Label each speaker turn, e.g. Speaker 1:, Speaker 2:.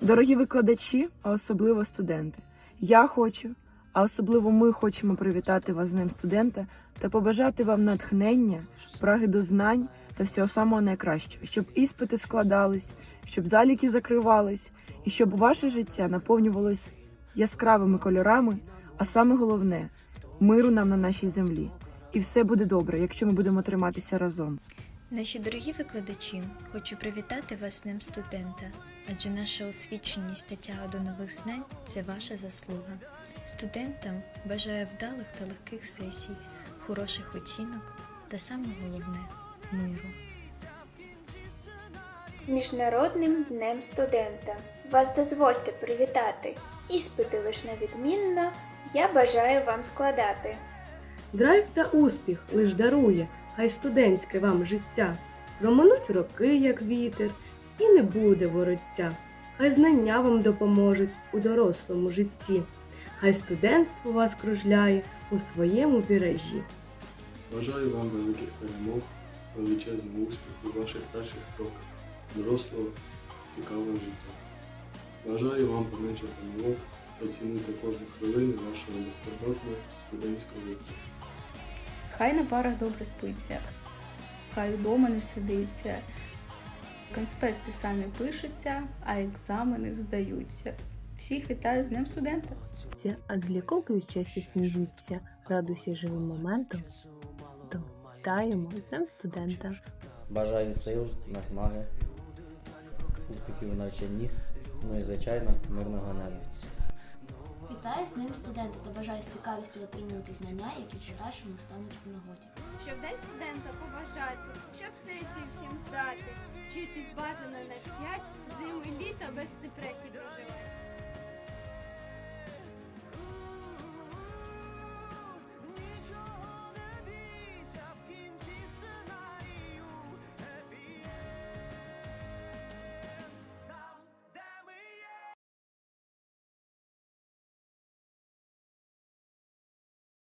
Speaker 1: Дорогі викладачі, а особливо студенти, я хочу, а особливо ми хочемо привітати вас з Днем студента та побажати вам натхнення, праги до знань та всього самого найкращого, щоб іспити складались, щоб заліки закривались, і щоб ваше життя наповнювалось яскравими кольорами, а саме головне миру нам на нашій землі. І все буде добре, якщо ми будемо триматися разом.
Speaker 2: Наші дорогі викладачі, хочу привітати вас з Днем студента, адже наша освіченість та тяга до нових знань це ваша заслуга. Студентам бажаю вдалих та легких сесій, хороших оцінок та саме головне миру.
Speaker 3: З Міжнародним днем студента. Вас дозвольте привітати. Іспити лиш на відмінно, я бажаю вам складати.
Speaker 4: Драйв та успіх лиш дарує, хай студентське вам життя. Проминуть роки, як вітер, і не буде вороття. Хай знання вам допоможуть у дорослому житті. Хай студентство вас кружляє у своєму віражі.
Speaker 5: Бажаю вам великих перемог, величезного успіху ваших перших кроках, дорослого, цікавого життя. Бажаю вам поменше помилок, оцінити кожну хвилину вашого безтурботного студентського життя.
Speaker 6: Хай на парах добре спиться, хай вдома не сидиться. Конспекти самі пишуться, а екзамени здаються. Всіх вітаю з Днем студента!
Speaker 7: А Англіколки від щастя сміються, радуйся живим моментом. То вітаємо з Днем студента.
Speaker 8: Бажаю сил, наснаги, успіхів у навчанні, ну і звичайно мирного неба.
Speaker 9: Вітаю з ним студента та бажаю з цікавістю отримувати знання, які в подальшому стануть в нагоді.
Speaker 10: Щоб день студента побажати, щоб сесії всім здати, вчитись бажано на п'ять, зиму і літо без депресій проживати.